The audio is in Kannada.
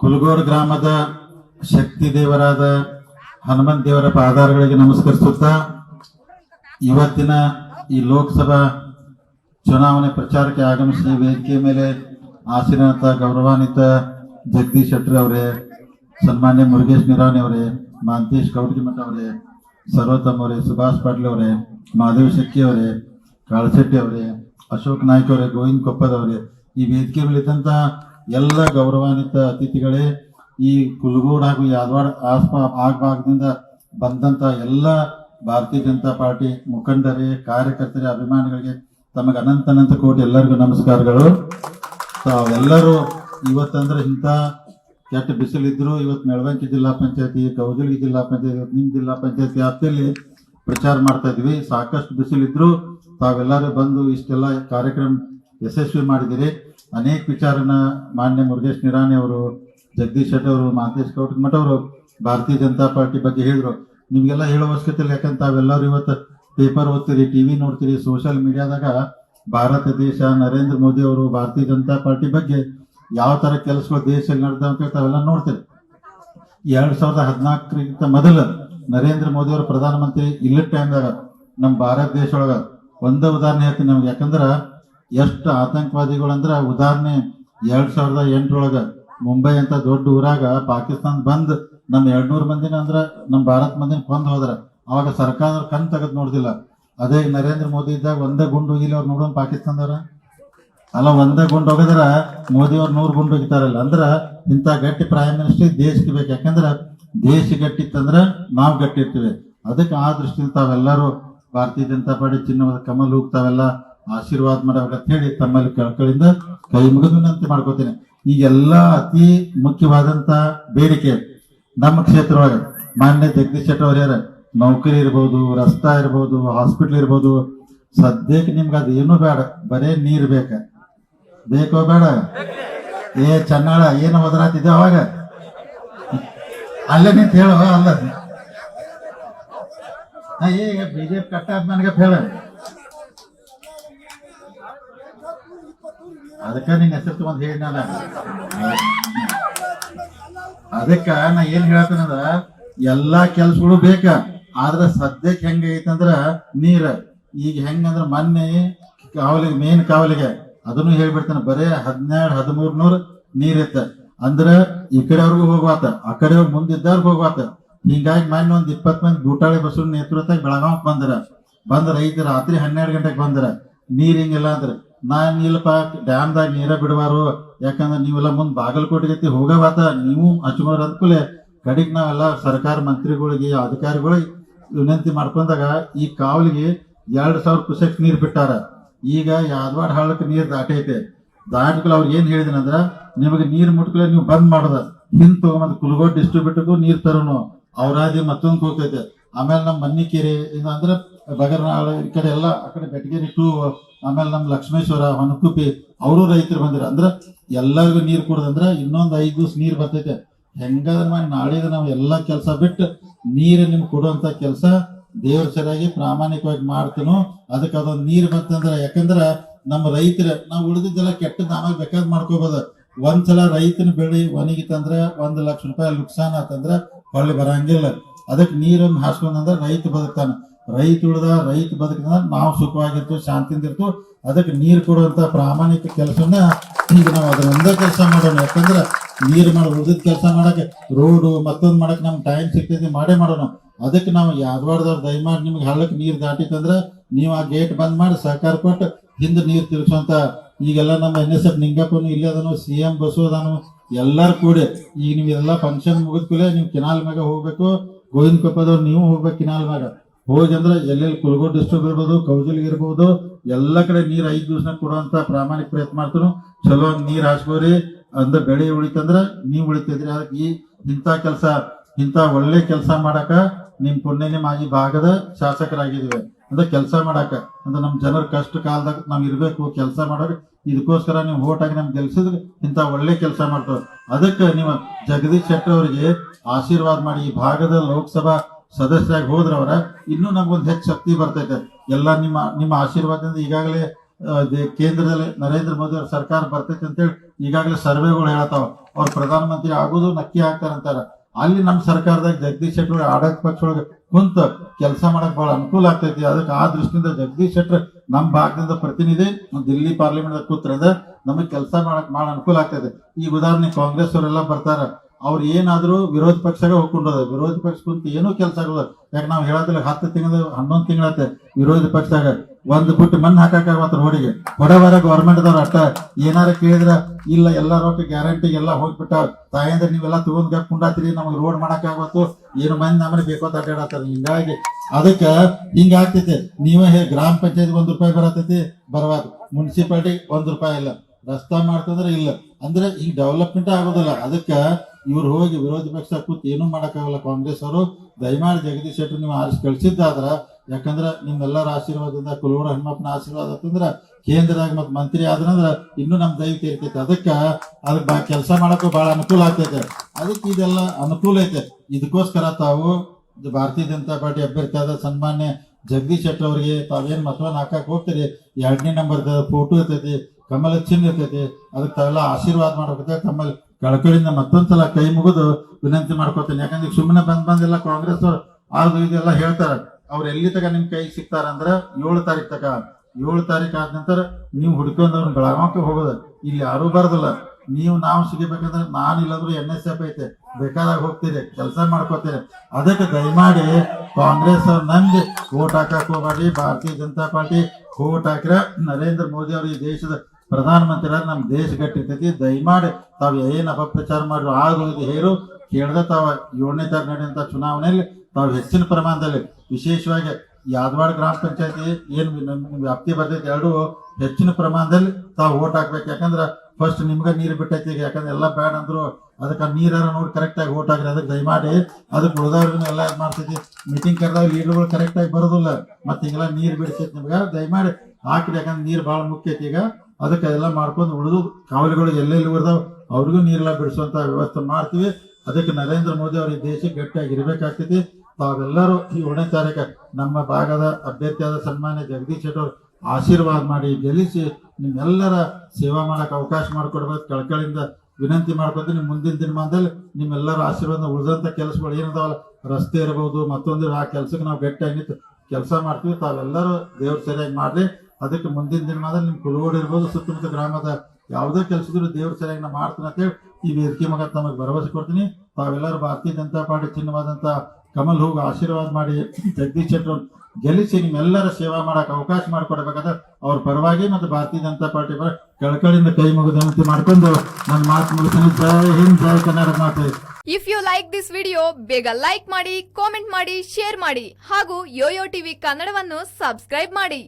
ಕುಲಗೋಡ್ ಗ್ರಾಮದ ಶಕ್ತಿ ದೇವರಾದ ಹನುಮಂತ ದೇವರ ಪಾದಾರಗಳಿಗೆ ನಮಸ್ಕರಿಸುತ್ತಾ, ಇವತ್ತಿನ ಈ ಲೋಕಸಭಾ ಚುನಾವಣೆ ಪ್ರಚಾರಕ್ಕೆ ಆಗಮಿಸಿದ ವೇದಿಕೆ ಮೇಲೆ ಆಸೀನತ ಗೌರವಾನ್ವಿತ ಜಗದೀಶ್ ಶೆಟ್ಟರ್ ಅವರೇ, ಸನ್ಮಾನ್ಯ ಮುರುಗೇಶ್ ನಿರಾಣಿ ಅವರೇ, ಮಾಂತೇಶ್ ಕೌಟಗಿಮಠ ಅವರೇ, ಸರ್ವೋತ್ತಮ್ ಅವರೇ, ಸುಭಾಷ್ ಪಾಟೀಲ್ ಅವರೇ, ಮಾಧವ್ ಶೆಟ್ಟಿ ಅವರೇ ಕಾಳಶೆಟ್ಟಿ ಅವರೇ, ಅಶೋಕ್ ನಾಯ್ಕ ಅವರೇ, ಗೋವಿಂದ್ ಕೊಪ್ಪದವರೇ ಈ ವೇದಿಕೆ ಮೇಲಿದ್ದಂತ ಎಲ್ಲ ಗೌರವಾನ್ವಿತ ಅತಿಥಿಗಳೇ, ಈ ಕುಲಗೋಡ್ ಹಾಗೂ ಯಾದವಾಡ ಆಸ್ಪಾ ಆಗ್ಭಾಗದಿಂದ ಬಂದಂತ ಎಲ್ಲ ಭಾರತೀಯ ಜನತಾ ಪಾರ್ಟಿ ಮುಖಂಡರೇ, ಕಾರ್ಯಕರ್ತರೇ, ಅಭಿಮಾನಿಗಳಿಗೆ ತಮಗೆ ಅನಂತ ಅನಂತ ಕೋಟಿ ಎಲ್ಲರಿಗೂ ನಮಸ್ಕಾರಗಳು. ತಾವೆಲ್ಲರೂ ಇವತ್ತಂದ್ರೆ ಇಂಥ ಕೆಟ್ಟ ಬಿಸಿಲಿದ್ರು, ಇವತ್ತು ಮೆಳವಂಕಿ ಜಿಲ್ಲಾ ಪಂಚಾಯತಿ, ಕೌಜಲ್ಗಿ ಜಿಲ್ಲಾ ಪಂಚಾಯತಿ ನಿಮ್ಮ ಜಿಲ್ಲಾ ಪಂಚಾಯತಿ ವ್ಯಾಪ್ತಿಯಲ್ಲಿ ಪ್ರಚಾರ ಮಾಡ್ತಾ ಇದ್ವಿ ಸಾಕಷ್ಟು ಬಿಸಿಲಿದ್ರು, ತಾವೆಲ್ಲರೂ ಬಂದು ಇಷ್ಟೆಲ್ಲ ಕಾರ್ಯಕ್ರಮ ಯಶಸ್ವಿ ಮಾಡಿದಿರಿ ಅನೇಕ ವಿಚಾರನ ಮಾನ್ಯ ಮುರುಗೇಶ್ ನಿರಾಣಿ ಅವರು, ಜಗದೀಶ್ ಶೆಟ್ಟಿ ಅವರು ಮಹಂತೇಶ್ ಕೌಟಮಠ ಅವರು ಭಾರತೀಯ ಜನತಾ ಪಾರ್ಟಿ ಬಗ್ಗೆ ಹೇಳಿದ್ರು. ನಿಮ್ಗೆಲ್ಲ ಹೇಳೋ ಅವಶ್ಯಕತೆ ಇಲ್ಲ, ಯಾಕಂತ ತಾವೆಲ್ಲರೂ ಇವತ್ತು ಪೇಪರ್ ಓದ್ತೀರಿ ಟಿವಿ ನೋಡ್ತೀರಿ, ಸೋಷಿಯಲ್ ಮೀಡಿಯಾದಾಗ ಭಾರತ ದೇಶ, ನರೇಂದ್ರ ಮೋದಿ ಅವರು ಭಾರತೀಯ ಜನತಾ ಪಾರ್ಟಿ ಬಗ್ಗೆ ಯಾವ ತರ ಕೆಲಸಗಳು ದೇಶದಲ್ಲಿ ನಡೆದ ಅಂತ ತಾವೆಲ್ಲ ನೋಡ್ತೀರಿ. ಎರಡ್ ಸಾವಿರದ ಹದಿನಾಲ್ಕರಿಗಿಂತ ಮೊದಲು ನರೇಂದ್ರ ಮೋದಿ ಅವರು ಪ್ರಧಾನಮಂತ್ರಿ ಇಲ್ಲ ಟೈಮ್ದಾಗ ನಮ್ಮ ಭಾರತ ದೇಶ ಒಳಗ ಒಂದು ಉದಾಹರಣೆ ಹೇಳ್ತೀನಿ ನಮ್ಗೆ. ಯಾಕಂದ್ರ ಎಷ್ಟು ಆತಂಕವಾದಿಗಳು ಅಂದ್ರೆ ಉದಾಹರಣೆ ಎರಡು ಸಾವಿರದ ಎಂಟರೊಳಗೆ ಮುಂಬೈ ಅಂತ ದೊಡ್ಡ ಊರಾಗ ಪಾಕಿಸ್ತಾನ ಬಂದ್ ನಮ್ಮ ಎರಡ್ನೂರ್ ಮಂದಿನ ಅಂದ್ರ ನಮ್ಮ ಭಾರತ ಮಂದಿನ ಕೊಂದ್ ಹೋದ್ರ. ಅವಾಗ ಸರ್ಕಾರ ಕಣ್ ತೆಗೆದು ನೋಡ್ದಿಲ್ಲ. ಅದೇ ನರೇಂದ್ರ ಮೋದಿ ಇದ್ದಾಗ ಒಂದೇ ಗುಂಡು ಹೋಗಿಲ್ಲ ಅವ್ರು ನೋಡೋನ್ ಪಾಕಿಸ್ತಾನದವ್ರ? ಅಲ್ಲ, ಒಂದೇ ಗುಂಡು ಹೋಗಿದ್ರ ಮೋದಿ ಅವ್ರು ನೂರ್ ಗುಂಡು ಹೋಗಿತಾರಲ್ಲ. ಅಂದ್ರ ಇಂಥ ಗಟ್ಟಿ ಪ್ರೈಮ್ ಮಿನಿಸ್ಟರ್ ದೇಶಕ್ಕೆ ಬೇಕು. ಯಾಕಂದ್ರೆ ದೇಶ ಗಟ್ಟಿ ಇತ್ತಂದ್ರೆ ನಾವು ಗಟ್ಟಿ ಇರ್ತೀವಿ ಅದಕ್ಕೆ ಆ ದೃಷ್ಟಿಯಿಂದ ತಾವೆಲ್ಲರೂ ಭಾರತೀಯ ಜನತಾ ಪಾರ್ಟಿ ಚಿನ್ನವಾದ ಕಮಲ್ ಹೋಗ್ ತಾವೆಲ್ಲ ಆಶೀರ್ವಾದ ಮಾಡ್ಬೇಕಂತ ಹೇಳಿ ತಮ್ಮಲ್ಲಿ ಕಳ್ಕಳಿಂದ ಕೈ ಮುಗಿದು ವಿನಂತಿ ಮಾಡ್ಕೋತೇನೆ. ಈಗೆಲ್ಲ ಅತಿ ಮುಖ್ಯವಾದಂತ ಬೇಡಿಕೆ ನಮ್ಮ ಕ್ಷೇತ್ರ ಒಳಗೆ ಮಾನ್ಯ ಜಗದೀಶ್ ಶೆಟ್ಟರ್ ಅವ್ರ ನೌಕರಿ ಇರ್ಬೋದು, ರಸ್ತಾ ಇರ್ಬೋದು, ಹಾಸ್ಪಿಟ್ಲ್ ಇರ್ಬೋದು, ಸದ್ಯಕ್ಕೆ ನಿಮ್ಗೆ ಅದು ಏನೂ ಬೇಡ, ಬರೇ ನೀರು ಬೇಕ. ಬೇಕೋ ಬೇಡ? ಏ ಚನ್ನಾಳ, ಏನು ಒದರಾತಿದ್ದೆ ಅವಾಗ? ಅಲ್ಲೇ ನಿಂತ ಹೇಳುವ ಅಲ್ಲ. ಈಗ ಬಿಜೆಪಿ ಕಟ್ಟಾದ ನನಗೆ ಹೇಳ. ಅದಕ್ಕ ನಿನ್ನ ಹೆಸರು ತಗೊಂಡ್ ಹೇಳಿನಲ್ಲ ಅದಕ್ಕ ನಾ ಏನ್ ಹೇಳ್ತೇನದ ಎಲ್ಲಾ ಕೆಲ್ಸಗಳು ಬೇಕ, ಆದ್ರ ಸದ್ಯಕ್ಕೆ ಹೆಂಗ ಐತಂದ್ರ ನೀರ. ಈಗ ಹೆಂಗಂದ್ರ ಮೊನ್ನೆ ಕಾವಲಿಗೆ ಮೇನ್ ಕಾವಲಿಗೆ, ಅದನ್ನು ಹೇಳ್ಬಿಡ್ತಾನೆ, ಬರೇ ಹದಿನೇಳು ಹದಿಮೂರ್ ನೂರ್ ನೀರ್ ಇತ್ತ. ಅಂದ್ರ ಈ ಕಡೆವರೆಗೂ ಹೋಗ್ವಾತ, ಆ ಕಡೆ ಮುಂದಿದ್ದವ್ರಿಗೆ ಹೋಗ್ವಾತ. ಹಿಂಗಾಗಿ ಮೊನ್ನೆ ಒಂದ್ ಇಪ್ಪತ್ ಮಂದಿ ಗೂಟಾಳಿ ಬಸವನ ನೇತೃತ್ವ ಬೆಳಗಾವ್ ಬಂದ್ರ. ಬಂದ್ರ ರೈತ ರಾತ್ರಿ ಹನ್ನೆರಡು ಗಂಟೆಗೆ ಬಂದ್ರ. ನೀರ್ ಹಿಂಗಿಲ್ಲ ಅಂದ್ರ. ನಾನ್ ಇಲ್ಲಪ್ಪ, ಡ್ಯಾಮ್ದಾಗ ನೀರ ಬಿಡಬಾರು ಯಾಕಂದ್ರೆ ನೀವೆಲ್ಲ ಮುಂದ್ ಜೊತೆ ಹೋಗವಾತ. ನೀವು ಹಚ್ಕೊಂಡ್ರ ಅಂದ್ಕೂಲೆ ಕಡೆಗೆ ನಾವೆಲ್ಲ ಸರ್ಕಾರ ಮಂತ್ರಿಗಳಿಗೆ, ಅಧಿಕಾರಿಗಳಿಗೆ ವಿನಂತಿ ಮಾಡ್ಕೊಂಡಾಗ ಈ ಕಾವಲಿಗೆ ಎರಡು ಸಾವಿರ ಕುಸಕ್ ನೀರು ಬಿಟ್ಟಾರ. ಈಗ ಯಾದವಾಡ ಹಳ್ಳಕ್ಕೆ ನೀರು ದಾಟೈತೆ. ದಾಟ್ಕಲ್ ಅವ್ರಿಗೆ ಏನು ಹೇಳಿದನಂದ್ರ ನಿಮಗೆ ನೀರು ಮುಟ್ಕಲೆ ನೀವು ಬಂದ್ ಮಾಡದ. ಹಿಂದ್ ತಗೊಂಬಂದ್ ಕುಲಗೋಡ್ ಡಿಸ್ಟ್ರಿಬ್ಯೂಟರ್ಗೂ ನೀರು ತರೋನು. ಅವರಾದಿ ಮತ್ತೊಂದು ಹೋಗ್ತೈತೆ. ಆಮೇಲೆ ನಮ್ಮ ಮನ್ನಿಕೆರೆ ಇದು ಅಂದ್ರೆ ಬಗರ್ನಾಳ ಈ ಕಡೆ ಎಲ್ಲ ಆ ಕಡೆ ಬೆಟಗೇರಿ ಟೂ ಆಮೇಲೆ ನಮ್ಮ ಲಕ್ಷ್ಮೇಶ್ವರ ಹೊನಕುಪಿ ಅವರು ರೈತರು ಬಂದಿರ. ಅಂದ್ರೆ ಎಲ್ಲರಿಗೂ ನೀರು ಕೊಡೋದಂದ್ರೆ ಇನ್ನೊಂದು ಐದು ದಿವಸ ನೀರು ಬರ್ತೈತೆ. ಹೆಂಗಾದ್ರೆ ಮಾಡಿ ನಾಳೆಗೆ ನಾವು ಎಲ್ಲ ಕೆಲಸ ಬಿಟ್ಟು ನೀರು ನಿಮ್ಗೆ ಕೊಡುವಂಥ ಕೆಲಸ ದೇವ್ರ ಸರಿಯಾಗಿ ಪ್ರಾಮಾಣಿಕವಾಗಿ ಮಾಡ್ತೀನೋ ಅದಕ್ಕೆ ಅದೊಂದು ನೀರು ಬಂತಂದ್ರೆ ಯಾಕಂದ್ರೆ ನಮ್ಮ ರೈತರ, ನಾವು ಉಳಿದಿದ್ದೆಲ್ಲ ಕೆಟ್ಟ ಆಮೇಲೆ ಬೇಕಾದ್ ಮಾಡ್ಕೋಬೋದು. ಒಂದ್ಸಲ ರೈತನ ಬೆಳೆ ಒಣಗಿತಂದ್ರ ಒಂದು ಲಕ್ಷ ರೂಪಾಯಿ ನುಕ್ಸಾನ್ ಆತಂದ್ರೆ ಹೊಳ್ಳಿ ಬರಂಗಿಲ್ಲ. ಅದಕ್ಕೆ ನೀರನ್ನು ಹಾಸ್ಕೊಂಡಂದ್ರೆ ರೈತ ಬದುಕ್ತಾನ. ರೈತ ಉಳ್ದ ರೈತ ಬದುಕಿದ ನಾವು ಸುಖವಾಗಿರ್ತೀವಿ, ಶಾಂತಿಯಿಂದ ಇರ್ತೀವಿ, ಅದಕ್ಕೆ ನೀರು ಕೊಡುವಂಥ ಪ್ರಾಮಾಣಿಕ ಕೆಲಸನ ಈಗ ನಾವು ಅದ್ರ ಒಂದೇ ಕೆಲಸ ಮಾಡೋಣ. ಯಾಕಂದ್ರೆ ನೀರು ಮಾಡಿ ಉಳಿದ ಕೆಲಸ ಮಾಡಕ್ಕೆ ರೋಡು ಮತ್ತೊಂದು ಮಾಡೋಕೆ ನಮ್ಗೆ ಟೈಮ್ ಸಿಗ್ತೈತಿ, ಮಾಡೇ ಮಾಡೋಣ. ಅದಕ್ಕೆ ನಾವು ಯಾದವಾಡ್ದವ್ರು ದಯಮಾಡಿ ನಿಮ್ಗೆ ಹಳ್ಳಕ್ಕೆ ನೀರು ದಾಟಿತ್ತಂದ್ರೆ ನೀವು ಆ ಗೇಟ್ ಬಂದ್ ಮಾಡಿ ಸಹಕಾರ ಕೊಟ್ಟು ಹಿಂದೆ ನೀರು ತಿರ್ಸುವಂತ ಈಗೆಲ್ಲ ನಮ್ಮ ಎನ್ ಎಸ್ ಎಫ್ ನಿಂಗಪ್ಪನು ಇಲ್ಲೇ ಅದನ್ನು ಸಿ ಎಂ ಬಸ್ಸು ಅದಾನು, ಎಲ್ಲಾರು ಕೂಡಿ. ಈಗ ನೀವು ಎಲ್ಲ ಫಂಕ್ಷನ್ ಮುಗಿದ ಕೂಡಲೇ ನೀವು ಕಿನಾಲ್ ಮ್ಯಾಗ ಹೋಗ್ಬೇಕು, ಗೋವಿಂದ ಕೊಪ್ಪದವ್ರು ನೀವು ಹೋಗ್ಬೇಕು ಕಿನಾಲ್ ಮ್ಯಾಗ. ಹೋಗಿ ಅಂದ್ರೆ ಎಲ್ಲೆಲ್ಲಿ ಕುಲಗೋಡ್ ಡಿಸ್ಟ್ರಿಕ್ಟ್ ಇರ್ಬೋದು, ಕೌಜಲ್ಗೆ ಇರ್ಬೋದು, ಎಲ್ಲ ಕಡೆ ನೀರು ಐದು ದಿವಸ ಕೊಡುವಂತ ಪ್ರಾಮಾಣಿಕ ಪ್ರಯತ್ನ ಮಾಡ್ತಾರೆ ಚಲೋ ನೀರು ಹಾಸ್ಕೋರಿ ಅಂದ್ರೆ ಬೆಳೆ ಉಳಿತಂದ್ರೆ ನೀವು ಉಳಿತಿದ್ರಿ. ಅದಕ್ಕೆ ಈ ಇಂಥ ಕೆಲಸ, ಇಂಥ ಒಳ್ಳೆ ಕೆಲಸ ಮಾಡಕ ನಿಮ್ ಪುಣ್ಯ ನಿಮ್ ಈ ಭಾಗದ ಶಾಸಕರಾಗಿದ್ದೀವಿ. ಅಂದ್ರೆ ಕೆಲಸ ಮಾಡಕ, ಅಂದ್ರೆ ನಮ್ ಜನರ ಕಷ್ಟ ಕಾಲದಾಗ ನಾವ್ ಇರ್ಬೇಕು, ಕೆಲಸ ಮಾಡೋರು. ಇದಕ್ಕೋಸ್ಕರ ನೀವು ಓಟ್ ಆಗಿ ನಮ್ಗೆ ಗೆಲ್ಸಿದ್ರೆ ಇಂಥ ಒಳ್ಳೆ ಕೆಲಸ ಮಾಡ್ತಾರೆ ಅದಕ್ಕೆ ನೀವು ಜಗದೀಶ್ ಶೆಟ್ಟರ್ ಅವರಿಗೆ ಆಶೀರ್ವಾದ ಮಾಡಿ ಈ ಭಾಗದ ಲೋಕಸಭಾ ಸದಸ್ಯರಾಗಿ ಹೋದ್ರ ಅವರ ಇನ್ನೂ ನಮ್ಗೊಂದು ಹೆಚ್ಚು ಶಕ್ತಿ ಬರ್ತೈತೆ. ಎಲ್ಲ ನಿಮ್ಮ ನಿಮ್ಮ ಆಶೀರ್ವಾದದಿಂದ ಈಗಾಗಲೇ ಕೇಂದ್ರದಲ್ಲಿ ನರೇಂದ್ರ ಮೋದಿ ಅವ್ರ ಸರ್ಕಾರ ಬರ್ತೈತಿ ಅಂತೇಳಿ ಈಗಾಗಲೇ ಸರ್ವೆಗಳು ಹೇಳ್ತಾವ ಅವ್ರ ಪ್ರಧಾನಮಂತ್ರಿ ಆಗೋದು ನಕ್ಕಿ ಆಗ್ತಾರಂತಾರ ಅಲ್ಲಿ ನಮ್ಮ ಸರ್ಕಾರದಾಗ ಜಗದೀಶ್ ಶೆಟ್ಟರ್ ಆಡಳಿತ ಪಕ್ಷ ಒಳಗೆ ಕುಂತ ಕೆಲಸ ಮಾಡಕ್ ಬಹಳ ಅನುಕೂಲ ಆಗ್ತೈತಿ. ಅದಕ್ಕೆ ಆ ದೃಷ್ಟಿಯಿಂದ ಜಗದೀಶ್ ಶೆಟ್ಟರ್ ನಮ್ಮ ಭಾಗದಿಂದ ಪ್ರತಿನಿಧಿ ದಿಲ್ಲಿ ಪಾರ್ಲಿಮೆಂಟ್ ಕೂತ್ರದ ನಮಗೆ ಕೆಲಸ ಮಾಡಕ್ ಬಹಳ ಅನುಕೂಲ ಆಗ್ತೈತೆ. ಈ ಉದಾಹರಣೆ ಕಾಂಗ್ರೆಸ್ ಅವರೆಲ್ಲ ಬರ್ತಾರ. ಅವ್ರು ಏನಾದರೂ ವಿರೋಧ ಪಕ್ಷಗ ಹೋಗ್ಕೊಂಡದ. ವಿರೋಧ ಪಕ್ಷ ಕುಂತ ಏನೂ ಕೆಲಸ ಆಗಲ್ಲ. ಯಾಕೆ ನಾವು ಹೇಳೋದಿಲ್ಲ, ಹತ್ತು ತಿಂಗಳ, ಹನ್ನೊಂದು ತಿಂಗಳತ್ತೆ ವಿರೋಧ ಪಕ್ಷದಾಗ. ಒಂದು ಬಿಟ್ಟು ಮಣ್ಣು ಹಾಕಕ್ಕಾಗತ್ತ ರೋಡಿಗೆ ಬಡವರ ಗೌರ್ಮೆಂಟ್ ದವ್ರ ಅಟ್ಟ ಏನಾರ ಕೇಳಿದ್ರ, ಇಲ್ಲ, ಎಲ್ಲ ರೊಕ್ಕ ಗ್ಯಾರಂಟಿ ಎಲ್ಲ ಹೋಗ್ಬಿಟ್ಟ ತಾಯಂದ್ರ ನೀವೆಲ್ಲ ತಗೊಂಡ್ ಕುಂಡಾತಿರಿ, ನಮಗೆ ರೋಡ್ ಮಾಡಕ್ಕಾಗತ್ತು ಏನು ಮಂದಿ ನಮಗೆ ಬೇಕೋ ಅಡ್ಡಾಡತ್ತಾರ ಹಿಂಗಾಗಿ ಅದಕ್ಕ ಹಿಂಗ ಆಗ್ತೈತೆ. ನೀವೇ ಹೇ, ಗ್ರಾಮ ಪಂಚಾಯತ್ ಒಂದ್ ರೂಪಾಯಿ ಬರತೈತಿ, ಬರವಾದ. ಮುನ್ಸಿಪಾಲ್ಟಿ ಒಂದ್ ರೂಪಾಯಿ ಇಲ್ಲ. ರಸ್ತಾ ಮಾಡ್ತಂದ್ರೆ ಇಲ್ಲ. ಅಂದ್ರೆ ಈಗ ಡೆವಲಪ್ಮೆಂಟ್ ಆಗೋದಿಲ್ಲ. ಅದಕ್ಕ ಇವ್ರು ಹೋಗಿ ವಿರೋಧ ಪಕ್ಷ ಕೂತ್ ಏನೂ ಮಾಡೋಕ್ಕಾಗಲ್ಲ. ಕಾಂಗ್ರೆಸ್ ಅವರು, ದಯಮಾಡಿ ಜಗದೀಶ್ ಶೆಟ್ಟರ್ ನೀವು ಆರಿಸಿ ಕಳ್ಸಿದ್ದಾದ್ರ? ಯಾಕಂದ್ರ ನಿಮ್ಮೆಲ್ಲರ ಆಶೀರ್ವಾದದಿಂದ ಕುಲೂರ ಹನುಮಪ್ಪನ ಆಶೀರ್ವಾದ ಅಂತಂದ್ರ ಕೇಂದ್ರದಾಗ ಮತ್ತು ಮಂತ್ರಿ ಆದ್ರಂದ್ರ ಇನ್ನೂ ನಮ್ಮ ದೈವ ತೀರ್ತೈತೆ. ಅದಕ್ಕೆ ಅದಕ್ಕೆ ಕೆಲಸ ಮಾಡೋಕ್ಕೂ ಬಹಳ ಅನುಕೂಲ ಆಗ್ತೈತೆ. ಅದಕ್ಕೆ ಇದೆಲ್ಲ ಅನುಕೂಲ ಐತೆ. ಇದಕ್ಕೋಸ್ಕರ ತಾವು ಭಾರತೀಯ ಜನತಾ ಪಾರ್ಟಿ ಅಭ್ಯರ್ಥಿ ಆದ ಸನ್ಮಾನ್ಯ ಜಗದೀಶ್ ಶೆಟ್ಟರ್ ಅವರಿಗೆ ತಾವೇನ್ ಮತವನ್ನ ಹಾಕಕ್ ಹೋಗ್ತೀರಿ? ಎರಡನೇ ನಂಬರ್ ಫೋಟೋ ಇರ್ತೈತಿ, ಕಮಲ ಚಿನ್ನ ಇರ್ತೈತಿ. ಅದಕ್ಕೆ ತಾವೆಲ್ಲ ಆಶೀರ್ವಾದ ಮಾಡ್ಬೇಕ ತಮ್ಮಲ್ಲಿ ಕಳಕಳಿಯಿಂದ ಮತ್ತೊಂದ್ಸಲ ಕೈ ಮುಗಿದು ವಿನಂತಿ ಮಾಡ್ಕೊತೀನಿ ಯಾಕಂದ್ರೆ ಸುಮ್ಮನೆ ಬಂದ್ ಬಂದೆಲ್ಲ ಕಾಂಗ್ರೆಸ್ ಅವ್ರು ಅದು ಇದೆಲ್ಲ ಹೇಳ್ತಾರೆ. ಅವ್ರು ಎಲ್ಲಿ ತಗ ನಿಮ್ ಕೈ ಸಿಗ್ತಾರಂದ್ರ ಏಳು ತಾರೀಕು ತಕ ಏಳು ತಾರೀಕು ಆದ ನಂತರ ನೀವು ಹುಡ್ಕೊಂಡವ್ರನ್ನ ಬೆಳಗಾವಕ್ಕೆ ಹೋಗೋದು. ಇಲ್ಲಿ ಯಾರೂ ಬರೋದಿಲ್ಲ. ನೀವು ನಾವು ಸಿಗಬೇಕಂದ್ರೆ ನಾನು ಇಲ್ಲಾದ್ರೂ ಎನ್ ಎಸ್ ಎಫ್ ಐತೆ. ಬೇಕಾದಾಗ ಹೋಗ್ತೀರಿ. ಕೆಲಸ ಮಾಡ್ಕೋತೀರಿ. ಅದಕ್ಕೆ ದಯಮಾಡಿ ಕಾಂಗ್ರೆಸ್ ಅವ್ರ ನಂಬಿ, ಓಟ್ ಹಾಕಕ್ ಹೋಗ್ಬೇಡಿ. ಭಾರತೀಯ ಜನತಾ ಪಾರ್ಟಿ ಓಟ್ ಹಾಕಿರ ನರೇಂದ್ರ ಮೋದಿ ಅವರು ಈ ದೇಶದ ಪ್ರಧಾನಮಂತ್ರಿ ಮಂತ್ರಿ ನಮ್ಮ ದೇಶ ಗಟ್ಟಿರ್ತೈತಿ, ದಯಮಾಡಿ ತಾವು ಏನ್ ಅಪಪ್ರಚಾರ ಮಾಡಿದ್ರು ಆಗ ಹೇರು, ಕೇಳ್ದ ತಾವ ಏಳನೇ ತಾರೀಕು ನಡೆಯುವಂತ ಚುನಾವಣೆಯಲ್ಲಿ ತಾವು ಹೆಚ್ಚಿನ ಪ್ರಮಾಣದಲ್ಲಿ ವಿಶೇಷವಾಗಿ ಯಾದವಾಡ ಗ್ರಾಮ ಪಂಚಾಯತಿ ಏನ್ ವ್ಯಾಪ್ತಿ ಬರ್ತೈತಿ ಎರಡು ಹೆಚ್ಚಿನ ಪ್ರಮಾಣದಲ್ಲಿ ತಾವು ಓಟ್ ಹಾಕ್ಬೇಕು. ಯಾಕಂದ್ರ ಫಸ್ಟ್ ನಿಮ್ಗೆ ನೀರು ಬಿಟ್ಟೈತಿ ಯಾಕಂದ್ರೆ ಎಲ್ಲ ಬ್ಯಾಡ್ ಅಂದ್ರು ಅದಕ್ಕೆ ನೀರಾರ ನೋಡಿ ಕರೆಕ್ಟ್ ಆಗಿ ಓಟ್ ಹಾಕ್ರಿ. ಅದಕ್ಕೆ ದಯಮಾಡಿ ಅದಕ್ಕೆ ಉಳಿದವ್ರಿಗೂ ಎಲ್ಲ ಇದು ಮಾಡ್ತೈತಿ. ಮೀಟಿಂಗ್ ಕರೆದಾಗ ಲೀಡರ್ಗಳು ಕರೆಕ್ಟ್ ಆಗಿ ಬರೋದಿಲ್ಲ. ಮತ್ತೆ ಹಿಂಗೆಲ್ಲ ನೀರು ಬಿಡಿಸೈತಿ ನಿಮ್ಗೆ ದಯಮಾಡಿ ಹಾಕ್ರಿ. ಯಾಕಂದ್ರೆ ನೀರು ಬಹಳ ಮುಖ್ಯ ಐತಿ ಈಗ. ಅದಕ್ಕೆ ಎಲ್ಲ ಮಾಡ್ಕೊಂಡು ಉಳಿದು ಕಾವಲಿಗಳು ಎಲ್ಲೆಲ್ಲಿ ಉಳಿದಾವ ಅವ್ರಿಗೂ ನೀರೆಲ್ಲ ಬಿಡಿಸುವಂಥ ವ್ಯವಸ್ಥೆ ಮಾಡ್ತೀವಿ. ಅದಕ್ಕೆ ನರೇಂದ್ರ ಮೋದಿ ಅವ್ರ ಈ ದೇಶಕ್ಕೆ ಗಟ್ಟಿಯಾಗಿ ಇರಬೇಕಾಗ್ತೈತಿ ತಾವೆಲ್ಲರೂ ಈ ಏಳನೇ ತಾರೀಕು ನಮ್ಮ ಭಾಗದ ಅಭ್ಯರ್ಥಿಯಾದ ಸನ್ಮಾನ್ಯ ಜಗದೀಶ್ ಶೆಟ್ಟರ್ ಆಶೀರ್ವಾದ ಮಾಡಿ ಗೆಲ್ಲಿಸಿ ನಿಮ್ಮೆಲ್ಲರ ಸೇವಾ ಮಾಡೋಕೆ ಅವಕಾಶ ಮಾಡಿಕೊಡ್ಬೇಕು. ಕಳ್ಕಳಿಂದ ವಿನಂತಿ ಮಾಡ್ಕೊತೀನಿ. ಮುಂದಿನ ದಿನಮಾನದಲ್ಲಿ ನಿಮ್ಮೆಲ್ಲರ ಆಶೀರ್ವಾದ ಉಳಿದಂಥ ಕೆಲಸಗಳು ಏನಿದಾವಲ್ಲ, ರಸ್ತೆ ಇರಬಹುದು ಮತ್ತೊಂದು ಆ ಕೆಲಸಕ್ಕೆ ನಾವು ಗಟ್ಟಿಯಾಗಿ ಕೆಲಸ ಮಾಡ್ತೀವಿ. ತಾವೆಲ್ಲರೂ ದೇವ್ರ ಸರಿಯಾಗಿ ಮಾಡ್ರಿ. ಅದಕ್ಕೆ ಮುಂದಿನ ದಿನಮಾನದಲ್ಲಿ ನಿಮ್ಮ ಕುಲಗೋಡು ಇರ್ಬೋದು, ಸುತ್ತಮುತ್ತ ಗ್ರಾಮದ ಯಾವುದೇ ಕೆಲಸದ್ರು ದೇವ್ರ ಸರಿಯಾಗಿ ನಾ ಮಾಡ್ತೀನಿ ಅಂತೇಳಿ ಈ ವೇದಿಕೆ ಮಗ ತಮಗೆ ಭರವಸೆ ಕೊಡ್ತೀನಿ. ತಾವೆಲ್ಲರೂ ಭಾರತೀಯ ಜನತಾ ಪಾರ್ಟಿ ಚಿನ್ನವಾದಂಥ ಕಮಲ್ ಹೋಗಿ ಆಶೀರ್ವಾದ ಮಾಡಿ ಜಗದೀಶ್ ಶೆಟ್ಟರ್ ಗೆಲ್ಲಿಸಿ ನಿಮ್ಮೆಲ್ಲರ ಸೇವಾ ಮಾಡೋಕೆ ಅವಕಾಶ ಮಾಡಿಕೊಡ್ಬೇಕಾದ್ರೆ ಅವ್ರ ಪರವಾಗಿ ಮತ್ತು ಭಾರತೀಯ ಜನತಾ ಪಾರ್ಟಿ ಪರ ಕಳಕಳಿಯಿಂದ ಕೈ ಮುಗಿದು ವಿನಂತಿ ಮಾಡ್ಕೊಂಡು ನನ್ನ ಮಾತು ಮುಗಿಸ್ತೀನಿ. ಜೈ ಹಿಂದ್, ಜೈ ಕನ್ನಡ ಮಾತೆ. If you like this video ಬೇಗ ಲೈಕ್ ಮಾಡಿ ಕಾಮೆಂಟ್ ಮಾಡಿ ಶೇರ್ ಮಾಡಿ ಹಾಗೂ ಯೋಯೋ ಟಿವಿ ಕನ್ನಡವನ್ನು ಸಬ್ಸ್ಕ್ರೈಬ್ ಮಾಡಿ.